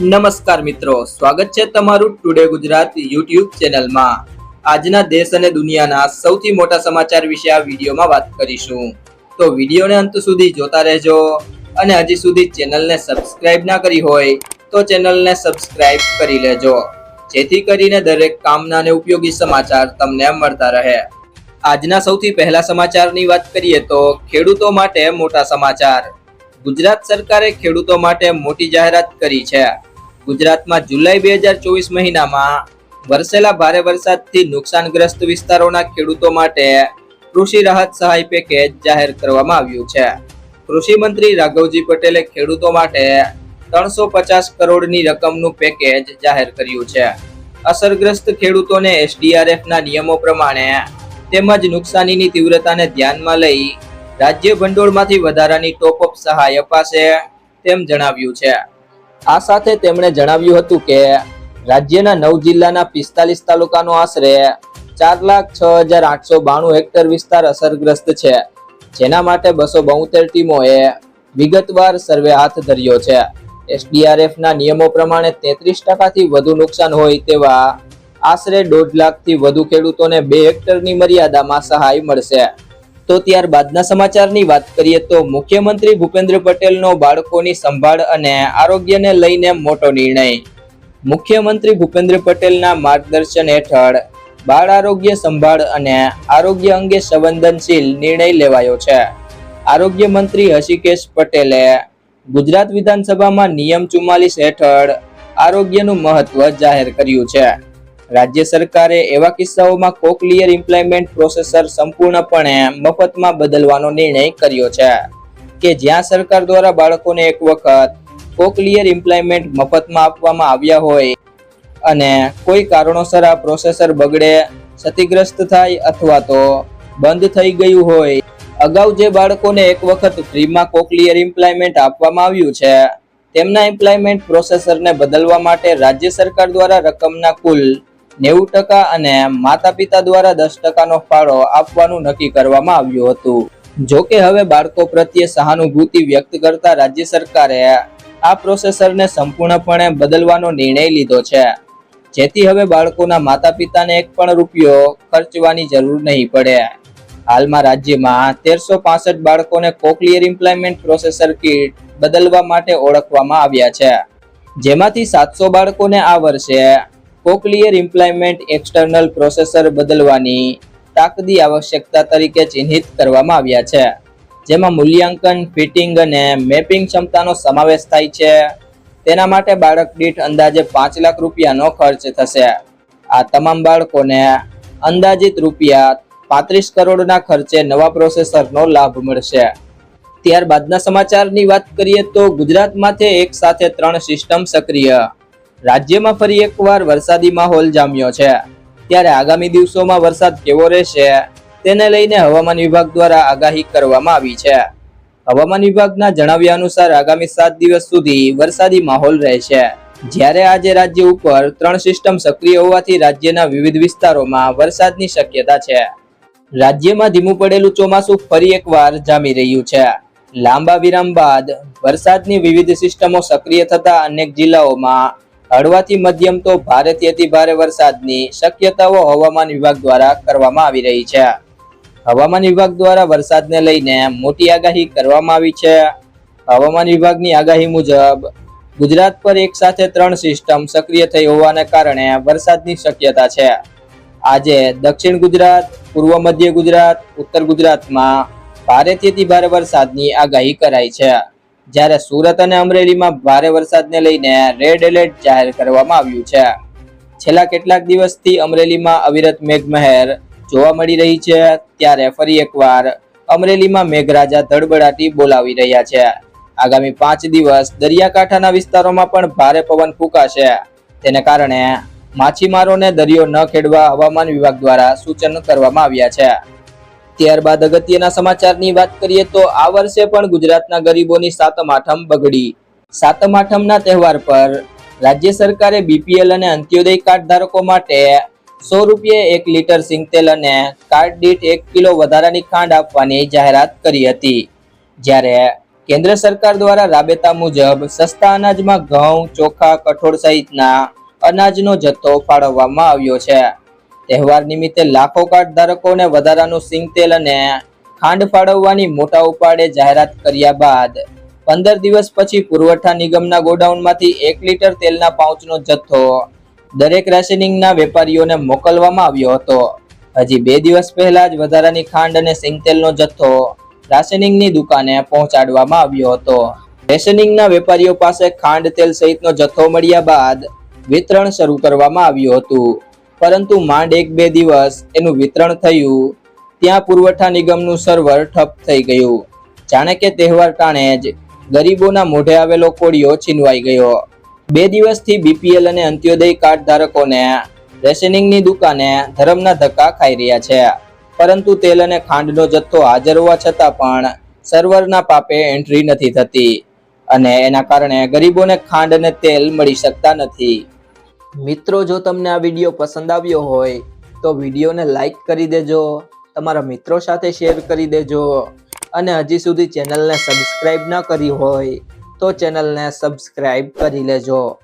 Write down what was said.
નમસ્કાર મિત્રો, સ્વાગત છે તમારું ટુડે ગુજરાત યુટ્યુબ ચેનલમાં. આજના દેશ અને દુનિયાના સૌથી મોટા સમાચાર વિશે આ વિડીયોમાં વાત કરીશું. તો વિડીયોને અંત સુધી જોતા રહેજો અને હજી સુધી ચેનલને સબસ્ક્રાઇબ ના કરી હોય તો ચેનલને સબસ્ક્રાઇબ કરી લેજો. જેથી કરીને દરેક કામના અને ઉપયોગી સમાચાર તમને મળતા રહે. આજના સૌથી પહેલા સમાચારની વાત કરીએ તો ખેડૂતો માટે મોટા સમાચાર. ગુજરાત સરકારે ખેડૂતો માટે મોટી જાહેરાત કરી છે. ગુજરાતમાં જુલાઈ બે હજાર ચોવીસ મહિનામાં વરસેલા ભારે વરસાદથી નુકસાનગ્રસ્ત વિસ્તારોના ખેડૂતો માટે કૃષિ રાહત સહાય પેકેજ જાહેર કરવામાં આવ્યું છે. કૃષિ મંત્રી રાઘવજી પટેલે ખેડૂતો માટે ત્રણસો પચાસ કરોડની રકમનું પેકેજ જાહેર કર્યું છે. અસરગ્રસ્ત ખેડૂતોને એસડીઆરએફના નિયમો પ્રમાણે તેમજ નુકસાનીની તીવ્રતાને ધ્યાનમાં લઈ રાજ્ય ભંડોળમાંથી વધારાની ટોપઅપ સહાય અપાશે તેમ જણાવ્યું છે. આ સાથે તેમણે જણાવ્યું હતું કે રાજ્યના નવ જિલ્લાના પિસ્તાલીસ તાલુકાનો આશરે ચાર લાખ છ હજાર આઠસો બાણું હેક્ટર વિસ્તાર અસરગ્રસ્ત છે. જેના માટે બસો બોતેર ટીમોએ વિગતવાર સર્વે હાથ ધર્યો છે. એસડીઆરએફના નિયમો પ્રમાણે તેત્રીસ ટકાથી વધુ નુકસાન હોય તેવા આશરે દોઢ લાખથી વધુ ખેડૂતોને બે હેક્ટરની મર્યાદામાં સહાય મળશે. તો ત્યારબાદના સમાચારની વાત કરીએ તો મુખ્યમંત્રી ભૂપેન્દ્ર પટેલનો બાળકોની સંભાળ અને આરોગ્યને લઈને મોટો નિર્ણય. મુખ્યમંત્રી ભૂપેન્દ્ર પટેલના માર્ગદર્શન હેઠળ બાળ આરોગ્ય સંભાળ અને આરોગ્ય અંગે સંવેદનશીલ નિર્ણય લેવાયો છે. આરોગ્ય મંત્રી હશિકેશ પટેલે ગુજરાત વિધાનસભામાં નિયમ ચુમ્માલીસ હેઠળ આરોગ્યનું મહત્વ જાહેર કર્યું છે. રાજ્ય સરકારે એવા કિસ્સાઓમાં કોકલિયર ઇમ્પ્લાયમેન્ટ પ્રોસેસર સંપૂર્ણપણે મફતમાં બદલવાનો નિર્ણય કર્યો છે કે જ્યાં સરકાર દ્વારા બાળકોને એક વખત કોકલિયર ઇમ્પ્લાયમેન્ટ મફતમાં આપવામાં આવ્યા હોય અને કોઈ કારણોસર આ પ્રોસેસર બગડે, ક્ષતિગ્રસ્ત થાય અથવા તો બંધ થઈ ગયું હોય, અગાઉ જે બાળકોને એક વખત ફ્રીમાં કોકલિયર ઇમ્પ્લાયમેન્ટ આપવામાં આવ્યું છે, તેમના ઇમ્પ્લાયમેન્ટ પ્રોસેસરને બદલવા માટે રાજ્ય સરકાર દ્વારા રકમના કુલ નેવું ટકા અને માતા પિતા દ્વારા દસ ટકાનો ફાળો આપવાનું નક્કી કરવામાં આવ્યું હતું. જો કે હવે બાળકો પ્રત્યે સહાનુભૂતિ વ્યક્ત કરતા રાજ્ય સરકારે આ પ્રોસેસરને સંપૂર્ણપણે બદલવાનો નિર્ણય લીધો છે. જેથી હવે બાળકોના માતા પિતાને એક પણ રૂપિયો ખર્ચવાની જરૂર નહીં પડે. હાલમાં રાજ્યમાં તેરસો પાસઠ બાળકોને કોકલિયર ઇમ્પ્લાયમેન્ટ પ્રોસેસર કીટ બદલવા માટે ઓળખવામાં આવ્યા છે. જેમાંથી સાતસો બાળકોને આ વર્ષે કોકલિયર ઇમ્પ્લાયમેન્ટ એક્સટર્નલ પ્રોસેસર બદલવાની તાકદી આવશ્યકતા તરીકે ચિહ્નિત કરવામાં આવ્યા છે. જેમાં મૂલ્યાંકન, ફિટિંગ અને મેપિંગ ક્ષમતાનો સમાવેશ થાય છે. તેના માટે બાળક દીઠ અંદાજે પાંચ લાખ રૂપિયાનો ખર્ચ થશે. આ તમામ બાળકોને અંદાજિત રૂપિયા પાંત્રીસ કરોડના ખર્ચે નવા પ્રોસેસરનો લાભ મળશે. ત્યારબાદના સમાચારની વાત કરીએ તો ગુજરાતમાંથી એક સાથે ત્રણ સિસ્ટમ સક્રિય રાજ્યમાં ફરી એકવાર વરસાદી માહોલ જામ્યો છે. ત્યારે આગામી દિવસોમાં વરસાદ કેવો રહેશે તેને લઈને હવામાન વિભાગ દ્વારા આગાહી કરવામાં આવી છે. હવામાન વિભાગના જણાવ્યા અનુસાર આગામી સાત દિવસ સુધી વરસાદી માહોલ રહેશે. જ્યારે આજે રાજ્ય ઉપર ત્રણ સિસ્ટમ સક્રિય હોવાથી રાજ્યના વિવિધ વિસ્તારોમાં વરસાદની શક્યતા છે. રાજ્યમાં ધીમું પડેલું ચોમાસું ફરી એકવાર જામી રહ્યું છે. લાંબા વિરામ બાદ વરસાદની વિવિધ સિસ્ટમો સક્રિય થતા અનેક જિલ્લાઓમાં હળવાથી મધ્યમ તો ભારેથી ભારે વરસાદની શક્યતાઓ હવામાન વિભાગ દ્વારા કરવામાં આવી રહી છે. હવામાન વિભાગ દ્વારા વરસાદને લઈને મોટી આગાહી કરવામાં આવી છે. હવામાન વિભાગની આગાહી મુજબ, ગુજરાત પર એક સાથે ત્રણ સિસ્ટમ સક્રિય થઈ હોવાને કારણે વરસાદની શક્યતા છે. આજે દક્ષિણ ગુજરાત, પૂર્વ મધ્ય ગુજરાત, ઉત્તર ગુજરાતમાં ભારેથી ભારે વરસાદની આગાહી કરાઈ છે. જ્યારે સુરત અને અમરેલીમાં ભારે વરસાદને લઈને રેડ એલર્ટ જાહેર કરવામાં આવ્યું છે. છેલ્લા કેટલાક દિવસથી અમરેલીમાં અવિરત મેઘમહેર જોવા મળી રહી છે. ત્યારે ફરી એકવાર અમરેલીમાં મેઘરાજા ધડબડાટી બોલાવી રહ્યા છે. આગામી પાંચ દિવસ દરિયાકાંઠાના વિસ્તારોમાં પણ ભારે પવન ફૂંકાશે. તેને કારણે માછીમારોને દરિયો ન ખેડવા હવામાન વિભાગ દ્વારા સૂચન કરવામાં આવ્યા છે. ત્યારબાદ અગત્યના સમાચારની વાત કરીએ તો આ વર્ષે પણ ગુજરાતના ગરીબોની સાતમ આઠમ બગડી. સાતમ આઠમના તહેવાર પર રાજ્ય સરકારે બીપીએલ અને અંત્યોદય કાર્ડ ધારકો માટે સો રૂપિયે એક લીટર સિંગતેલ અને કાર્ડ દીઠ એક કિલો વધારાની ખાંડ આપવાની જાહેરાત કરી હતી. જ્યારે કેન્દ્ર સરકાર દ્વારા રાબેતા મુજબ સસ્તા અનાજમાં ઘઉં, ચોખા, કઠોળ સહિતના અનાજનો જથ્થો ફાળવવામાં આવ્યો છે. તહેવાર નિમિત્તે લાખો કાર્ડ ધારકોને વધારાનું સિંગ તેલ અને ખાંડ ફાળવવાની મોટા ઉપાડે જાહેરાત કર્યા બાદ પંદર દિવસ પછી પુરવઠા નિગમના ગોડાઉનમાંથી એક લીટર તેલના પાઉચનો જથ્થો દરેક રેશનિંગના વેપારીઓને મોકલવામાં આવ્યો હતો. હજી બે દિવસ પહેલા જ વધારાની ખાંડ અને સિંગ તેલનો જથ્થો રાશનિંગની દુકાને પહોંચાડવામાં આવ્યો હતો. રેશનિંગના વેપારીઓ પાસે ખાંડ તેલ સહિતનો જથ્થો મળ્યા બાદ વિતરણ શરૂ કરવામાં આવ્યું હતું. પરંતુ માંડ એક બે દિવસ એનું વિતરણ થયું, ત્યાં પુરવઠા નિગમનું સર્વર ઠપ થઈ ગયું. જાણે કે તહેવાર ટાણે જ ગરીબોના મોઢે આવેલો કોળિયો છીનવાઈ ગયો. બે દિવસથી બીપીએલ અને અંત્યોદય કાર્ડ ધારકોને રેશનિંગની દુકાને ધરમના ધક્કા ખાઈ રહ્યા છે. પરંતુ તેલ અને ખાંડનો જથ્થો હાજર હોવા છતાં પણ સર્વરના પાપે એન્ટ્રી નથી થતી. અને એના કારણે ગરીબોને ખાંડ અને તેલ મળી શકતા નથી. મિત્રો, જો તમને આ વીડિયો પસંદ આવ્યો હોય, તો વિડીયોને લાઈક કરી દેજો, તમારા મિત્રો સાથે શેર કરી દેજો, અને હજી સુધી ચેનલને સબસ્ક્રાઈબ ન કરી હોય, તો ચેનલને સબસ્ક્રાઈબ કરી લેજો.